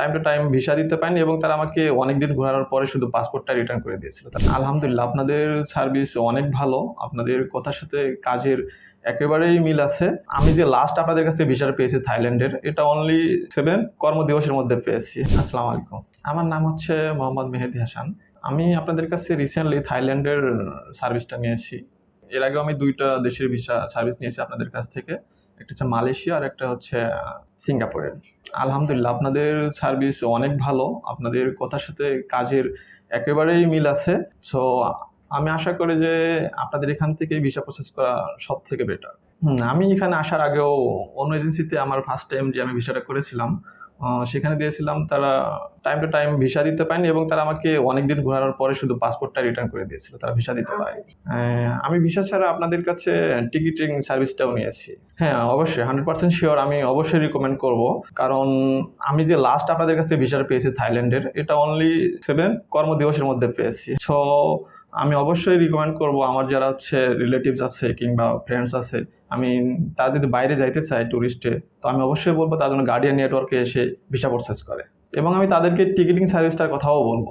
Time to time visa দিতে পারেনি এবং তারা আমাকে অনেক দিন ঘোরানোর পরে শুধু পাসপোর্টটা রিটার্ন করে দিয়েছিল। আলহামদুলিল্লাহ, আপনাদের সার্ভিস অনেক ভালো, আপনাদের কথার সাথে কাজের একেবারেই মিল আছে। আমি যে লাস্ট আপনাদের কাছ থেকে ভিসাটা পেয়েছি থাইল্যান্ডের, এটা অনলি সেভেন কর্মদিবসের মধ্যে পেয়েছি। আসসালামু আলাইকুম আমার নাম হচ্ছে মোহাম্মদ মেহেদি হাসান। আমি আপনাদের কাছে রিসেন্টলি থাইল্যান্ডের সার্ভিসটা নিয়েছি। এর আগে আমি দুইটা দেশের ভিসা সার্ভিস নিয়েছি আপনাদের কাছ থেকে। একটা হচ্ছে মালয়েশিয়া আর একটা হচ্ছে সিঙ্গাপুরের আলহামদুলিল্লাহ, আপনাদের সার্ভিস অনেক ভালো। আপনাদের কথার সাথে কাজের একেবারেই মিল আছে। সো আমি আশা করি যে আপনাদের এখান থেকে ভিসা প্রসেস করা সব থেকে বেটার আমি এখানে আসার আগেও অন্য এজেন্সিতে আমার ফার্স্ট টাইম যে আমি ভিসাটা করেছিলাম সেখানে দিয়েছিলাম তারা টাইম টু টাইম ভিসা দিতে পারেনি এবং তারা আমাকে অনেক দিন ঘোরানোর পরে শুধু পাসপোর্টটা রিটার্ন করে দিয়েছিল তারা ভিসা দিতে পারেনি। আমি ভিসা ছাড়া আপনাদের কাছে টিকিটিং সার্ভিসটাও নিয়েছি। হ্যাঁ অবশ্যই হান্ড্রেড পার্সেন্ট শিওর আমি অবশ্যই রিকমেন্ড করব। কারণ আমি যে লাস্ট আপনাদের কাছে ভিসাটা পেয়েছি থাইল্যান্ডের এটা অনলি সেভেন কর্মদিবসের মধ্যে পেয়েছি। সো আমি অবশ্যই রিকমেন্ড করব আমার যারা হচ্ছে রিলেটিভস আছে কিংবা ফ্রেন্ডস আছে, আমি তারা যদি বাইরে যাইতে চায় ট্যুরিস্টে তো আমি অবশ্যই বলব তাদের জন্য গার্ডিয়ান নেটওয়ার্কে এসে ভিসা প্রসেস করে। এবং আমি তাদেরকে টিকিটিং সার্ভিসটার কথাও বলব।